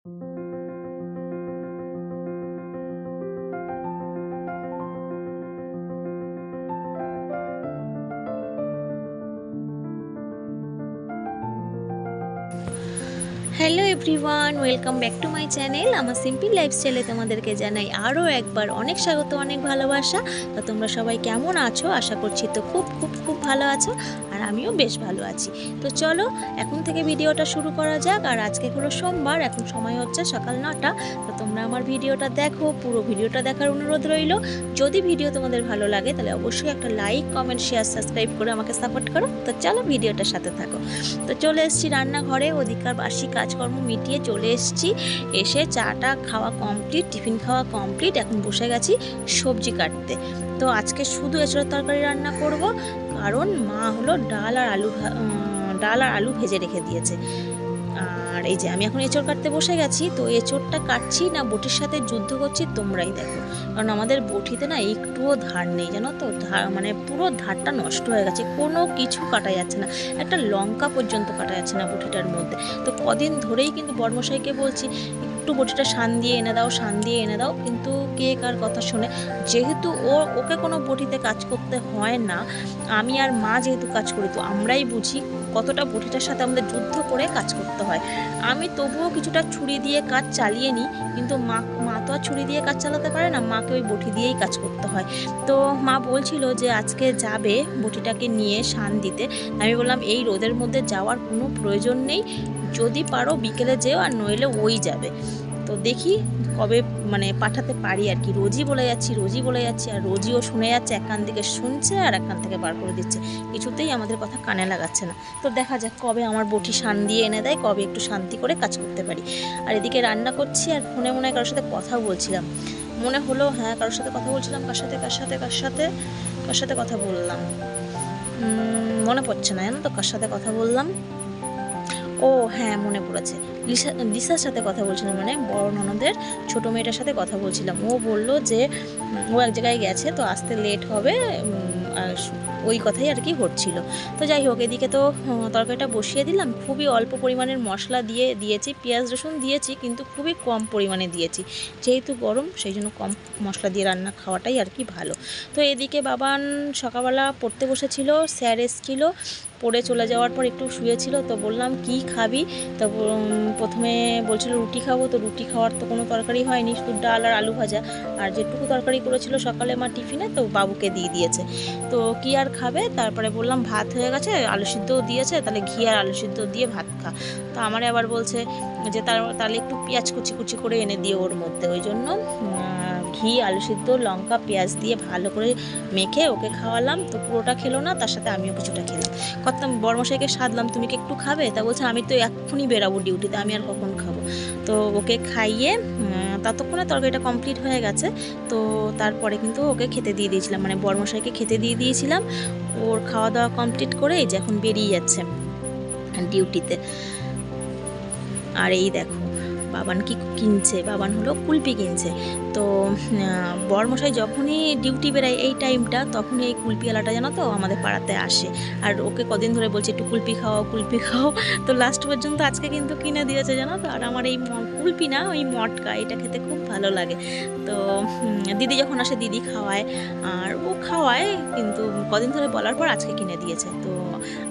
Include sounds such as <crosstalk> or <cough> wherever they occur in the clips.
Hello everyone welcome back to my channel আমার simple লাইফস্টাইলে তোমাদেরকে জানাই আরও একবার অনেক স্বাগত, অনেক ভালোবাসা। তো তোমরা সবাই কেমন আছো? আশা করছি তো খুব খুব খুব ভালো আছো। আর আমিও বেশ ভালো আছি। তো চলো, এখন থেকে ভিডিওটা শুরু করা যাক। আর আজকে হলো সোমবার, এখন সময় হচ্ছে সকাল নটা। তো তোমরা আমার ভিডিওটা দেখো, পুরো ভিডিওটা দেখার অনুরোধ রইল। যদি ভিডিও তোমাদের ভালো লাগে, তাহলে অবশ্যই একটা লাইক, কমেন্ট, শেয়ার, সাবস্ক্রাইব করে আমাকে সাপোর্ট করো। তো চলো ভিডিওটার সাথে থাকো। তো চলে এসেছি রান্নাঘরে। ওদিককার বাসি কাজকর্ম মিটিয়ে চলে এসেছি। এসে চাটা খাওয়া কমপ্লিট টিফিন খাওয়া কমপ্লিট এখন বসে গেছি সবজি কাটতে। তো আজকে শুধু এঁচড়ের তরকারি রান্না করব। কারণ মা হলো ডাল আর আলু ডাল আর আলু ভেজে রেখে দিয়েছে। আর এই যে আমি এখন এঁচড় কাটতে বসে গেছি, তো এঁচড়টা কাটছি না, বটির সাথে যুদ্ধ করছি, তোমরাই দেখো। কারণ আমাদের বটিতে না একটুও ধার নেই, জানো তো? ধার মানে পুরো ধারটা নষ্ট হয়ে গেছে, কোনো কিছু কাটা যাচ্ছে না। একটা লঙ্কা পর্যন্ত কাটা যাচ্ছে না বটিটার মধ্যে। তো কদিন ধরেই কিন্তু বর্মশাইকে বলছি একটু বটিটা শান দিয়ে এনে দাও, শান দিয়ে এনে দাও, কিন্তু কে কার কথা শুনে? যেহেতু ও, ওকে কোনো বটিতে কাজ করতে হয় না, আমি আর মা যেহেতু কাজ করি, তো আমরাই বুঝি কতটা বটিটার সাথে আমাদের যুদ্ধ করে কাজ করতে হয়। আমি তবুও কিছুটা ছুরি দিয়ে কাজ চালিয়ে নিই, কিন্তু মা মা তো আর ছুরি দিয়ে কাজ চালাতে পারে না, মাকে ওই বটি দিয়েই কাজ করতে হয়। তো মা বলছিল যে আজকে যাবে বটিটাকে নিয়ে শান দিতে। আমি বললাম, এই রোদের মধ্যে যাওয়ার কোনো প্রয়োজন নেই যদি পারো বিকেলে যেও আর নইলে ওই যাবে। তো দেখি কবে মানে পাঠাতে পারি আর কি। রোজই বলে যাচ্ছি, রোজই বলে যাচ্ছি আর রোজই ও শুনে যাচ্ছে, এক কান থেকে শুনছে আর এক কান থেকে বার করে দিচ্ছে। কিছুতেই আমাদের কথা কানে লাগাচ্ছে না। তো দেখা যাক কবে আমার বটি শান দিয়ে এনে দেয়, কবে একটু শান্তি করে কাজ করতে পারি। আর এদিকে রান্না করছি আর ফোনে মনে হয় কারোর সাথে কথা বলছিলাম। মনে হলো হ্যাঁ কারোর সাথে কথা বলছিলাম, কার সাথে কার সাথে কার সাথে কার সাথে কথা বললাম। মনে পড়ছে না জানো তো, কার সাথে কথা বললাম? ও হ্যাঁ মনে পড়েছে। লিসা, লিসার সাথে কথা বলছিলাম মানে বড় ননদের ছোটো মেয়েটার সাথে কথা বলছিলাম। ও বলল যে ও এক জায়গায় গেছে, তো আসতে লেট হবে আর ওই কথাই আর কি হচ্ছিল তো যাই হোক, এদিকে তো তরকারিটা বসিয়ে দিলাম। খুবই অল্প পরিমাণের মশলা দিয়ে দিয়েছি, পেঁয়াজ রসুন দিয়েছি, কিন্তু খুবই কম পরিমাণে দিয়েছি। যেহেতু গরম, সেই জন্য কম মশলা দিয়ে রান্না খাওয়াটাই আর কি ভালো। তো এদিকে বাবান সকালবেলা পড়তে বসেছিল, স্যার এসছিল, পড়ে চলে যাওয়ার পর একটু শুয়েছিল, তো বললাম, কি খাবি? তো প্রথমে বলছিল, রুটি খাব। তো রুটি খাওয়ার তো কোনো তরকারি হয়নি, শুধু ডাল আর আলু ভাজা। আর যেটুকু তরকারি করেছিল সকালে মা টিফিনে, তো বাবুকে দিয়ে দিয়েছে। তো কি আর খাবে, তারপরে বললাম ভাত হয়ে গেছে, আলু সিদ্ধও দিয়েছে, তাহলে ঘি আর আলু সিদ্ধ দিয়ে ভাত খা। তো আমার আবার বলছে যে তার, তাহলে একটু পেঁয়াজ কুচি কুচি করে এনে দিয়ে ওর মধ্যে। ওই জন্য ঘি, আলু সিদ্ধ, লঙ্কা, পেঁয়াজ দিয়ে ভালো করে মেখে ওকে খাওয়ালাম। তো পুরোটা খেলো না, তার সাথে আমিও কিছুটা খেলাম। কত বর্মশাইকে সাধলাম, তুমি কি একটু খাবে? তা বলছে, আমি তো এক্ষুনি বেরাবো ডিউটিতে আমি আর কখন খাব? তো ওকে খাইয়ে ততক্ষণে তরকারিটা কমপ্লিট হয়ে গেছে। তো তারপরে কিন্তু ওকে খেতে দিয়ে দিয়েছিলাম। মানে বর্মশাইকে খেতে দিয়ে দিয়েছিলাম। ওর খাওয়া দাওয়া কমপ্লিট করে এই যে এখন বেরিয়ে যাচ্ছে ডিউটিতে আর এই দেখো। বাবান কি কিনছে? বাবান হলো কুলপি কিনছে। তো বরমশাই যখনই ডিউটি বেরায় এই টাইমটা, তখনই এই কুলপিওয়ালাটা জানো তো আমাদের পাড়াতে আসে। আর ওকে কদিন ধরে বলছে, একটু কুলপি খাও কুলপি খাও। তো লাস্ট পর্যন্ত আজকে কিন্তু কিনে দিয়েছে জানো তো। আর আমার এই কুলপি না, ওই মটকা, এটা খেতে খুব ভালো লাগে। তো দিদি যখন আসে, দিদি খাওয়ায়। আর ও খাওয়ায়, কিন্তু কদিন ধরে বলার পর আজকে কিনে দিয়েছে। তো,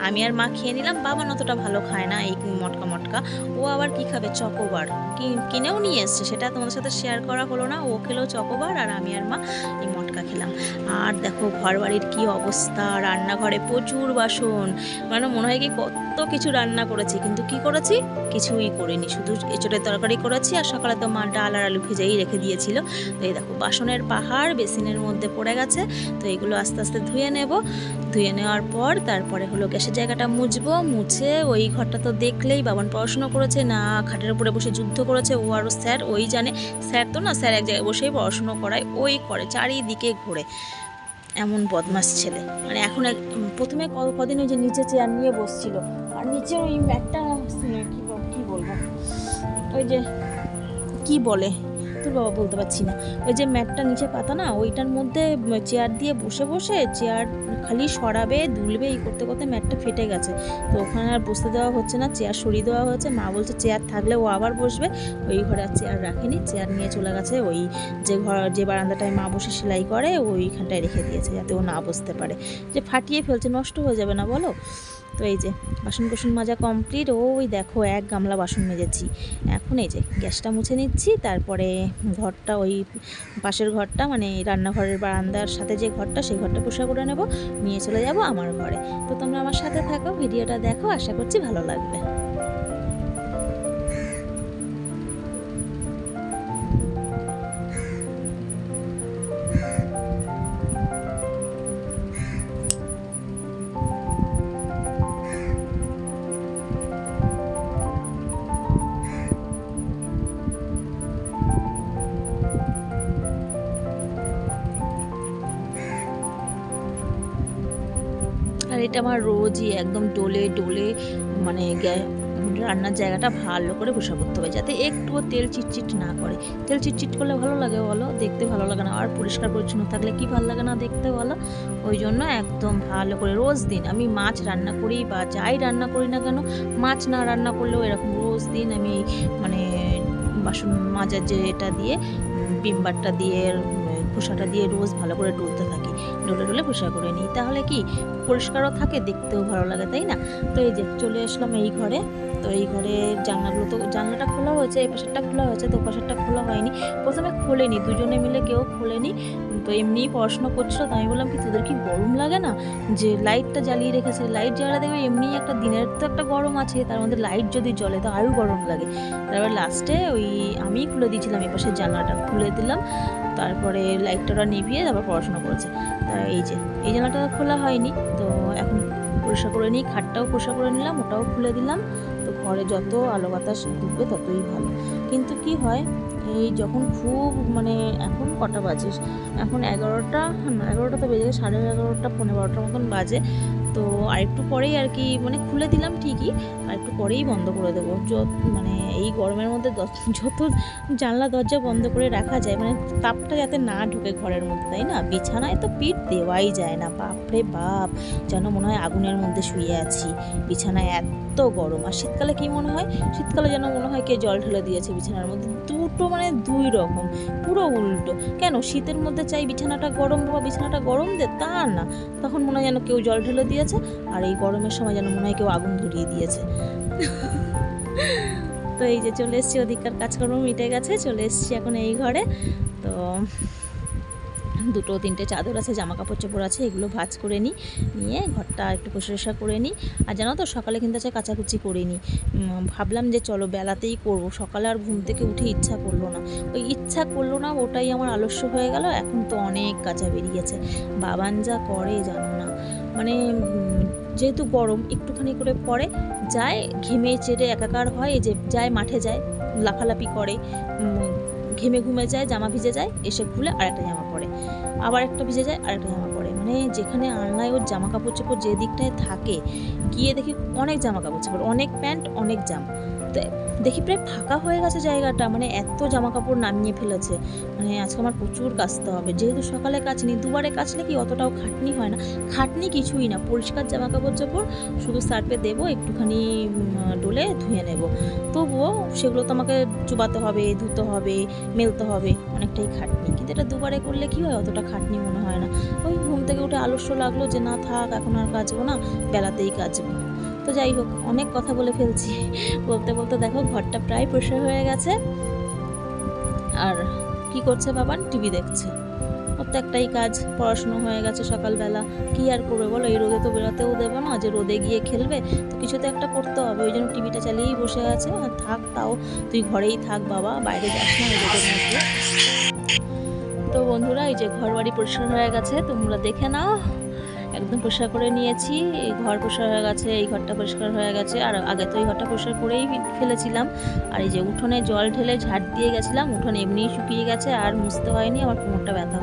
আমি আর মা খেয়ে নিলাম বাবা অতটা ভালো খায় না, এই মটকা মটকা। ও আবার কি খাবে? চকোবার। কিনেও নিয়ে এসছে। সেটা তোমাদের সাথে শেয়ার করা হলো না। ও খেলো চকোবার আর আমি আর মা এই মটকা খেলাম। আর দেখো ঘর বাড়ির কি অবস্থা। রান্নাঘরে প্রচুর বাসন। মানে মনে হয় কি কত কিছু রান্না করেছি। কিন্তু কি করেছি? কিছুই করিনি। শুধু এঁচড়ের তরকারি করেছি আর সকালে তো মা ডাল আর আলু ভেজেই রেখে দিয়েছিল। তো এই দেখো বাসনের পাহাড় বেসিনের মধ্যে পড়ে গেছে। তো এগুলো আস্তে আস্তে ধুয়ে নেব। ধুয়ে নেওয়ার পর তারপরে হলো গ্যাসের জায়গাটা মুছবো। মুছে ওই ঘরটা তো দেখলেই বাবান পড়াশোনা করেছে। না, খাটের উপরে বসে যুদ্ধ করেছে ও আরও স্যার, ওই জানে, স্যার তো না স্যার এক জায়গায় বসেই পড়াশুনো করায়, ওই করে, চারিদিকে ঘুরে। এমন বদমাস ছেলে। মানে এখন প্রথমে কদিন ওই যে নিচে চেয়ার নিয়ে বসছিল, আর নিচে ওই ম্যাটটা কি বলব, ওই যে, কি বলে? তোর বাবা বলতে পারছি না। ওই যে ম্যাটটা নিচে পাতা না, ওইটার মধ্যে চেয়ার দিয়ে বসে বসে চেয়ার খালি সরাবে, দুলবে, এই করতে করতে ম্যাটটা ফেটে গেছে। তো ওখানে আর বসতে দেওয়া হচ্ছে না, চেয়ার সরিয়ে দেওয়া হয়েছে। মা বলছে চেয়ার থাকলে ও আবার বসবে। ওই ঘরে আর চেয়ার রাখেনি, চেয়ার নিয়ে চলে গেছে। ওই যে ঘর, যে বারান্দাটায় মা বসে সেলাই করে, ওইখানটায় রেখে দিয়েছে, যাতে ও না বসতে পারে। যে ফাটিয়ে ফেলছে, নষ্ট হয়ে যাবে না বলো? তো এই যে বাসন কোসন মাজা কমপ্লিট ওই দেখো এক গামলা বাসন মেজেছি। এখন এই যে, গ্যাসটা মুছে নিচ্ছি, তারপরে ঘরটা, ওই পাশের ঘরটা মানে রান্নাঘরের বারান্দার সাথে যে ঘরটা, সেই ঘরটা পোষা করে নেব, নিয়ে চলে যাব আমার ঘরে। তো তোমরা আমার সাথে থাকো, ভিডিওটা দেখো, আশা করছি ভালো লাগবে। আর এটা আমার রোজই একদম ডোলে ডোলে মানে রান্নার জায়গাটা ভালো করে পোষা করতে হবে যাতে একটুও তেল চিটচিট না করে। তেল চিটচিট করলে ভালো লাগে বলো? দেখতে ভালো লাগে না। আর পরিষ্কার পরিচ্ছন্ন থাকলে কি ভালো লাগে না দেখতে বলো? ওই জন্য একদম ভালো করে রোজ দিন। আমি মাছ রান্না করি বা যাই রান্না করি না কেন, মাছ না রান্না করলেও এরকম রোজ দিন আমি মানে বাসন মাজার যে এটা দিয়ে বিমবারটা দিয়ে খোসাটা দিয়ে রোজ ভালো করে ডলতে থাকি। ডলে ডলে পরিষ্কার করে নিই। তাহলে কি, পরিষ্কারও থাকে, দেখতেও ভালো লাগে, তাই না? তো এই যে চলে আসলাম এই ঘরে। তো এই ঘরে জানলাগুলো তো, জানলাটা খোলা হয়েছে, এই পাশেরটা খোলা হয়েছে, তো পাশেরটা খোলা হয়নি। প্রথমে খোলেনি, দুজনে মিলে কেউ খোলেনি। তো এমনিই পড়াশোনা করছিল তো আমি বললাম কি, তোদের কি গরম লাগে না? যে লাইটটা জ্বালিয়ে রেখেছে লাইট জ্বালা দেখবে এমনি একটা দিনের তো একটা গরম আছে, তার মধ্যে লাইট যদি জ্বলে তো আরও গরম লাগে। তারপর লাস্টে ওই আমিই খুলে দিয়েছিলাম, এই পাশের জানলাটা খুলে দিলাম। তারপরে লাইটটা নিভিয়ে তারপর পড়াশোনা করেছে। তা এই যে, এই জানলাটা খোলা হয়নি, তো এখন পরিষ্কার করে নিই, খাটটাও পরিষ্কার করে নিলাম, ওটাও খুলে দিলাম। ঘরে যত আলো বাতাস ঢুকবে ততই ভালো। কিন্তু কি হয়? এই যখন খুব মানে এখন কটা বাজে? এখন এগারোটা না এগারোটা তো বেজে সাড়ে এগারোটা পনেরো বারোটার মতন বাজে। তো আরেকটু পরেই আর কি মানে খুলে দিলাম ঠিকই আরেকটু পরেই বন্ধ করে দেবো। যত মানে এই গরমের মধ্যে <laughs> যত জানলা, দরজা বন্ধ করে রাখা যায় মানে তাপটা যাতে না ঢোকে ঘরের মধ্যে, তাই না? বিছানায় তো পিঠ দেওয়াই যায় না, বাপরে বাপ! যেন মনে হয় আগুনের মধ্যে শুয়ে আছি। বিছানায় এত গরম, আর শীতকালে কি মনে হয়? শীতকালে যেন মনে হয় কে জল ঢেলে দিয়েছে বিছানার মধ্যে। দুটো মানে দুই রকম, পুরো উল্টো। কেন? শীতের মধ্যে চাই বিছানাটা গরম বা বিছানাটা গরম দে, তা না। তখন মনে হয় যেন কেউ জল ঢেলে দিয়েছে, আর এই গরমের সময় যেন মনে হয় কেউ আগুন ধরিয়ে দিয়েছে। তো এই যে চলে এসেছি ওদিককার কাজকর্ম মিটে গেছে, চলে এসেছি এখন এই ঘরে। তো দুটো, তিনটে চাদর আছে জামা কাপড় চোপড় আছে, এগুলো ভাজ করে নিই, নিয়ে ঘরটা একটু পরিষ্কার করে নিই। আর জানো তো, সকালে কিন্তু আছে কাচাকুচি করে নিই ভাবলাম যে চলো বেলাতেই করব। সকালে আর ঘুম থেকে উঠে ইচ্ছা করল না। ওই ইচ্ছা করল না, ওটাই আমার আলস্য হয়ে গেল। এখন তো অনেক কাঁচা বেরিয়েছে। বাবান যা করে জানো না। মানে যেহেতু গরম, একটুখানি করে পরে, যায় ঘেমে চেটে একাকার হয় যে যায় মাঠে যায়, লাফালাফি করে ঘেমে ঘুমে যায়, জামা ভিজে যায়, এসে খুলে আরেকটা জামা পরে। আবার একটা ভিজে যায়, আরেকটা জামা পরে। মানে যেখানে আলনায় ওর জামা কাপড় চোপড় যে দিকটায় থাকে, গিয়ে দেখি অনেক জামা কাপড় চোপড় অনেক প্যান্ট, অনেক জামা। তো দেখি প্রায় ফাঁকা হয়ে গেছে জায়গাটা মানে এত জামা কাপড় নামিয়ে ফেলেছে। মানে আজকে আমার প্রচুর কাচতে হবে। যেহেতু সকালে কাচনি, দুবারে কাচলে কি অতটাও খাটনি হয় না? খাটনি কিছুই না, পরিষ্কার জামা কাপড় চোপড়, শুধু সার্ফে দেবো, একটুখানি ডলে ধুয়ে নেব। তবুও সেগুলো তো আমাকে চুবাতে হবে, ধুতে হবে, মেলতে হবে, অনেকটাই খাটনি। কিন্তু এটা দুবারে করলে কি হয়, অতটা খাটনি মনে হয় না। ওই ঘুম থেকে উঠে আলস্য লাগল যে না থাক, এখন আর কাচবো না, বেলাতেই কাচবো। তো যাই হোক, অনেক কথা বলে ফেলছি। বলতে বলতে দেখো, ঘরটা প্রায় পরিষ্কার হয়ে গেছে। আর কি করছে বাবান? টিভি দেখছে। একটাই কাজ, পড়াশুনো হয়ে গেছে সকালবেলা। কি আর করবে বলো? এই রোদে তো বেরোতেও দেবো না। যে রোদে গিয়ে খেলবে, তো কিছু তো একটা করতে হবে। ওই জন্য টিভিটা চালিয়েই বসে আছে। আর থাক তাও, তুই ঘরেই থাক বাবা, বাইরে যাস না এই রোদের মধ্যে। তো বন্ধুরা, এই যে ঘর বাড়ি পরিষ্কার হয়ে গেছে, তোমরা দেখে নাও। একদম পরিষ্কার করে নিয়েছি। এই ঘর পরিষ্কার হয়ে গেছে, এই ঘরটা পরিষ্কার হয়ে গেছে। আর আগে তো এই ঘরটা পরিষ্কার করেই ফেলেছিলাম। আর এই যে উঠোনে জল ঢেলে ঝাড় দিয়ে গেছিলাম, উঠোনে এমনিই শুকিয়ে গেছে, আর মুছতে হয়নি, আমার কোমরটা ব্যথা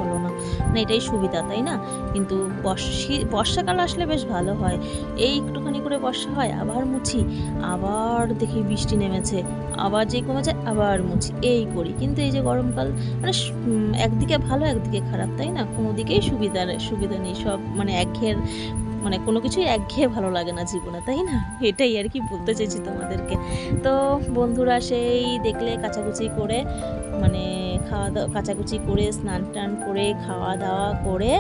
মানে এটাই সুবিধা, তাই না? কিন্তু বর্ষি, বর্ষাকাল আসলে বেশ ভালো হয়। এই একটুখানি করে বর্ষা হয়, আবার মুছি, আবার দেখি বৃষ্টি নেমেছে, আবার যে কমে যায় আবার মুছি, এই করি। কিন্তু এই যে গরমকাল মানে একদিকে ভালো, একদিকে খারাপ, তাই না? কোনো দিকেই সুবিধা সুবিধা নেই, সব মানে একঘেয়ের মানে কোনো কিছুই একঘেয়ে ভালো লাগে না জীবনে, তাই না? এটাই আর কি বলতে চাইছি তোমাদেরকে। তো বন্ধুরা, সেই দেখলে কাছাকুচি করে মানে খাওয়া দাওয়া কাচাকুচি করে স্নান টান করে খাওয়া দাওয়া করে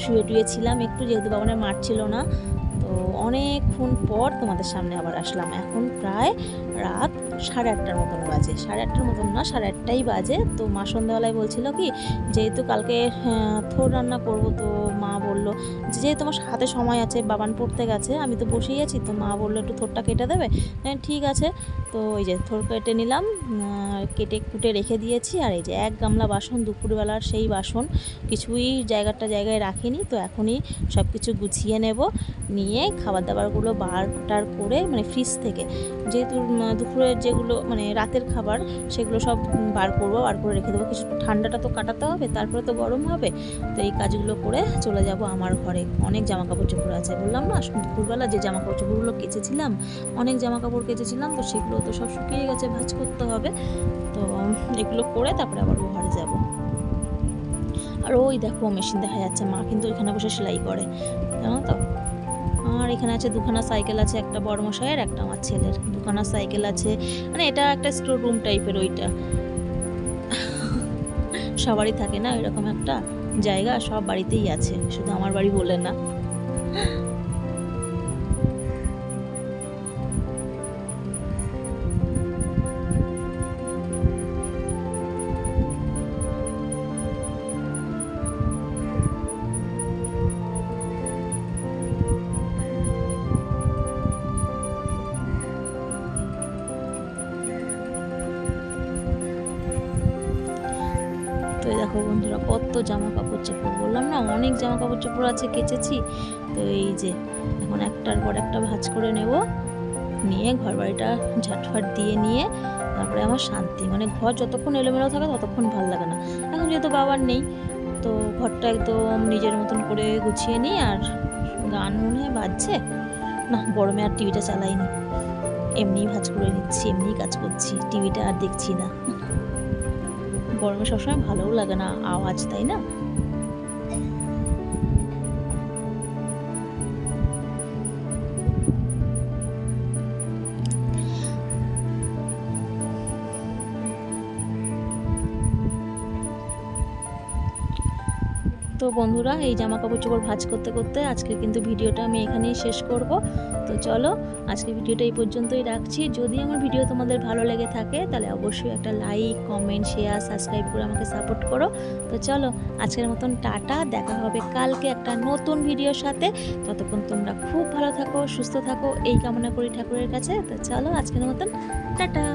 শুয়ে টুয়েছিলাম একটু, যেহেতু বাবানের মাঠ ছিল না। তো অনেকক্ষণ পর তোমাদের সামনে আবার আসলাম। এখন প্রায় রাত সাড়ে আটটার মতন বাজে। সাড়ে আটটার মতন না, সাড়ে আটটাই বাজে। তো মা সন্ধ্যাবেলায় বলছিল কি, যেহেতু কালকে থোর রান্না করব, তো বলল, যে যেহেতু আমার হাতে সময় আছে, বাবান পড়তে গেছে, আমি তো বসেই আছি। তো মা বলল, একটু থোরটা কেটে দেবে? হ্যাঁ ঠিক আছে। তো ওই যে থোর কেটে নিলাম কেটে কুটে রেখে দিয়েছি। আর এই যে এক গামলা বাসন, দুপুরবেলার সেই বাসন, কিছুই জায়গাটা জায়গায় রাখিনি। তো এখনই সব কিছু গুছিয়ে নেব, নিয়ে খাবার দাবারগুলো বার টার করে মানে ফ্রিজ থেকে, যেহেতু দুপুরের যেগুলো মানে রাতের খাবার, সেগুলো সব বার করব, বার করে রেখে দেবো। কিছু ঠান্ডাটা তো কাটাতে হবে, তারপরে তো গরম হবে। তো এই কাজগুলো করে চলে যাব আমার ঘরে অনেক জামা কাপড় চোপড় আছে। বললাম, না, দুপুরবেলা যে জামা কাপড় চোপড়গুলো কেচেছিলাম, অনেক জামা কাপড় কেচেছিলাম, তো সেগুলো তো সব শুকিয়ে গেছে, ভাঁজ করতে হবে। তো এগুলো করে তারপরে আবার ঘরে যাব। আর ওই দেখো, মেশিন দেখা যাচ্ছে, মা কিন্তু এখানে বসে সেলাই করে। জানো তো? আর এখানে আছে দুখানা সাইকেল আছে, একটা বড় মশাইয়ের, একটা আমার ছেলের। দুখানা সাইকেল আছে মানে এটা একটা স্টোর রুম টাইপের ওইটা। সবারই থাকে না এরকম একটা জায়গা সব বাড়িতেই আছে শুধু আমার বাড়ি বলে না। তো দেখো বন্ধুরা, কত জামা কাপড় চোপড়। বললাম না, অনেক জামা কাপড় চোপড় আছে, কেচেছি। তো এই যে, এখন একটার পর একটা ভাঁজ করে নেব। নিয়ে ঘর বাড়িটা ঝাটফাট দিয়ে নিয়ে, তারপরে আমার শান্তি। মানে ঘর যতক্ষণ এলোমেলো থাকে, ততক্ষণ ভালো লাগে না। এখন যেহেতু বাবার নেই, তো ঘরটা একদম নিজের মতন করে গুছিয়ে নিই আর গান মনে হয় বাজছে। না গরমে আর টিভিটা চালাইনি। এমনিই ভাঁজ করে নিচ্ছি, এমনিই কাজ করছি, টিভিটা আর দেখছি না। গরমে সবসময় ভালোও লাগে না আওয়াজ তাই না? বন্ধুরা, এই জামা কাপড় চোপড় ভাঁজ করতে করতে আজকে কিন্তু ভিডিওটা আমি এখানেই শেষ করব। তো চলো আজকে ভিডিওটা এই পর্যন্তই রাখছি। যদি আমার ভিডিও তোমাদের ভালো লেগে থাকে, তাহলে অবশ্যই একটা লাইক কমেন্ট শেয়ার সাবস্ক্রাইব করে আমাকে সাপোর্ট করো। তো চলো, আজকের মতন টাটা, দেখা হবে কালকে একটা নতুন ভিডিওর সাথে। ততক্ষণ তোমরা খুব ভালো থাকো, সুস্থ থাকো, এই কামনা করি ঠাকুরের কাছে। তো চলো, আজকের মতন, টাটা!